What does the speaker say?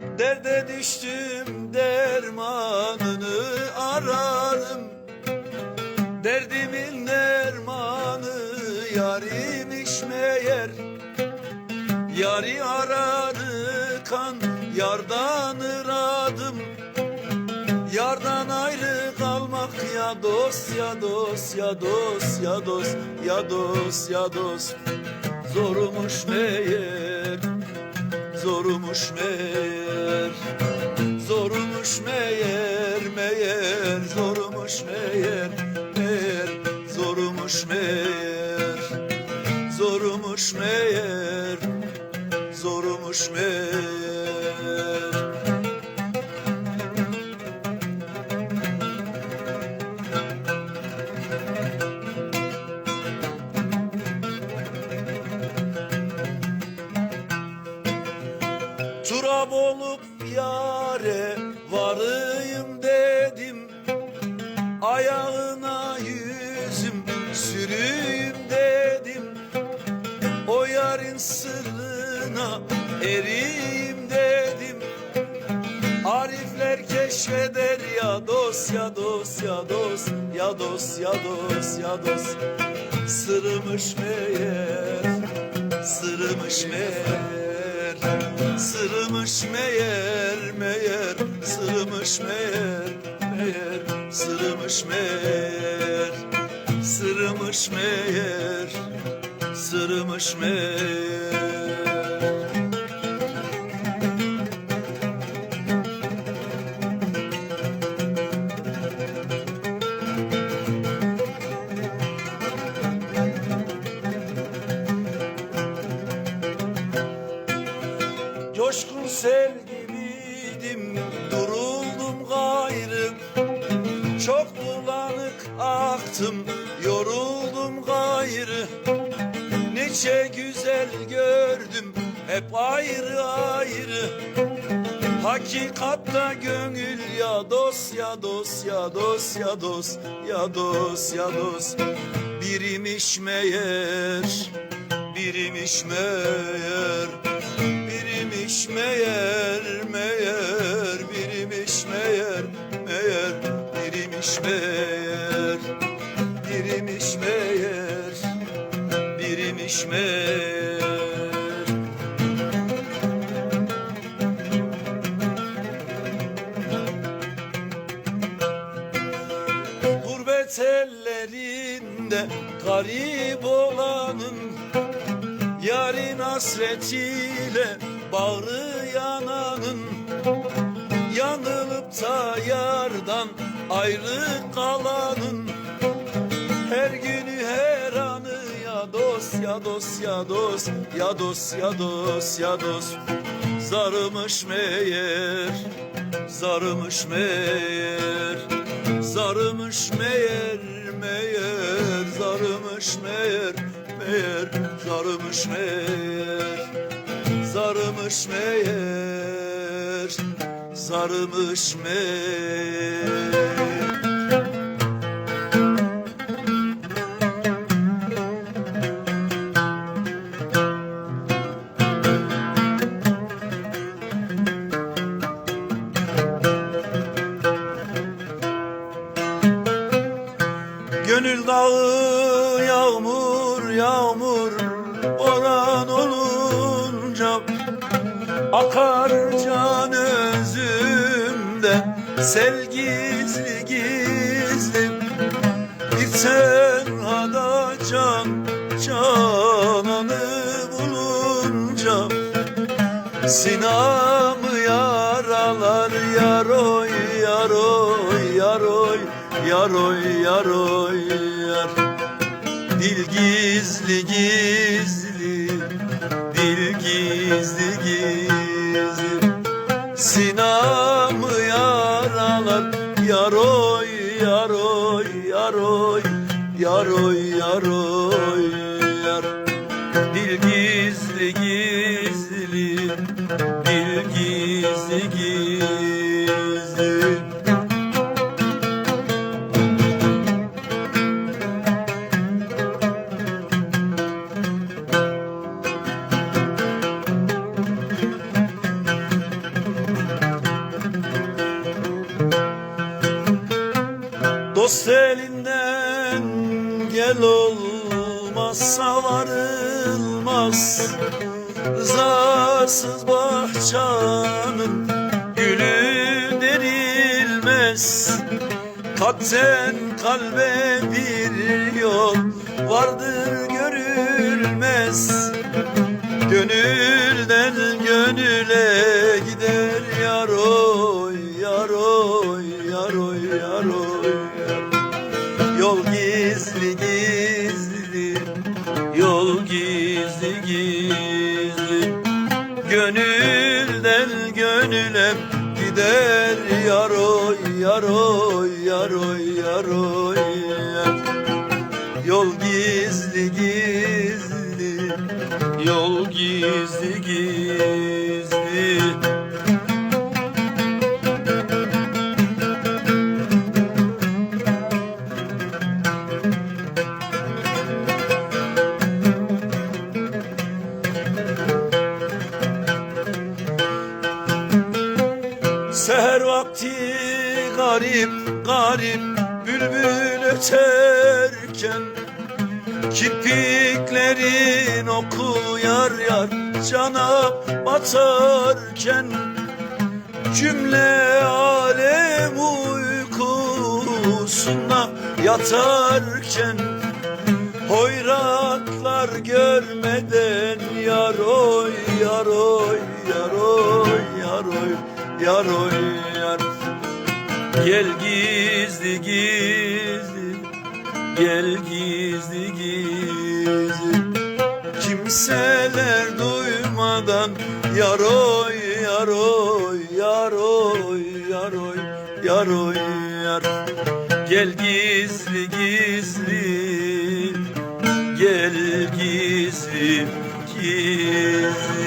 Derde düştüm dermanını ararım. Derdimin dermanı yarimiş meğer Yari ararken yardan ıradım. Yardan ayrı kalmak ya dost ya dost ya dost ya dost ya dost ya dost. Zormuş meğer zormuş meğer meğer zormuş meğer. Turab olup yare eriyim dedim. Arifler keşfeder ya dost ya dost ya dost ya dost ya dost ya dost. Sırmış meğer sırmış meğer sırmış meğer meğer sırmış meğer meğer sırmış meğer sırmış meğer sırmış meğer Çok bulanık aktım Yoruldum gayrı. Nice güzel gördüm Hep ayrı ayrı. Hakikatta gönül ya dost ya dost ya dost ya dost ya dost ya dost. Birimiş meğer birimiş meğer birimiş meğer meğer birimiş meğer birimiş meğer birimiş meğer Gurbet ellerinde garip olanın Yarın hasretiyle bağrı yananın Yanılıp da yardan ayrı kalanın Her günü her anı ya dost ya dost ya dost Ya dost ya dost ya dost. Zarımış meğer Zarımış meğer Zarımış meğer meğer Zarımış meğer meğer Zarımış meğer Zarımış meğer Zarımış meğer Gönül dağı yağmur yağmur oran olunca Akar can özümde sel gizli gizli Bir tenhada can cananı bulunca. Sinamı yaralar yaroy yaroy yaroy yaroy yaroy yar. Dil gizli gizli dil gizli gizli. Sinamı yaralar yaroy yaroy yaroy yaroy yaroy yar. Dil gizli gizli Dil gizli gizli Dost elinden gel olmazsa varılmaz. Rızasız bahçanın gülü derilmez Kalpten kalbe bir yol vardır görülmez. Gönülden gönüle gizli. Gönülden gönüle gider yaroy yaroy yaroy yaroy garip garip bülbül öterken Kirpiklerin oku yar yar cana batarken Cümle alem uykusunda yatarken Hoyratlar görmeden yaroy yaroy yaroy yaroy yaroy yar Gel gizli gizli gel gizli gizli. Kimseler duymadan yaroy yaroy yaroy yaroy yaroy yar Gel gizli gizli Gel gizli gizli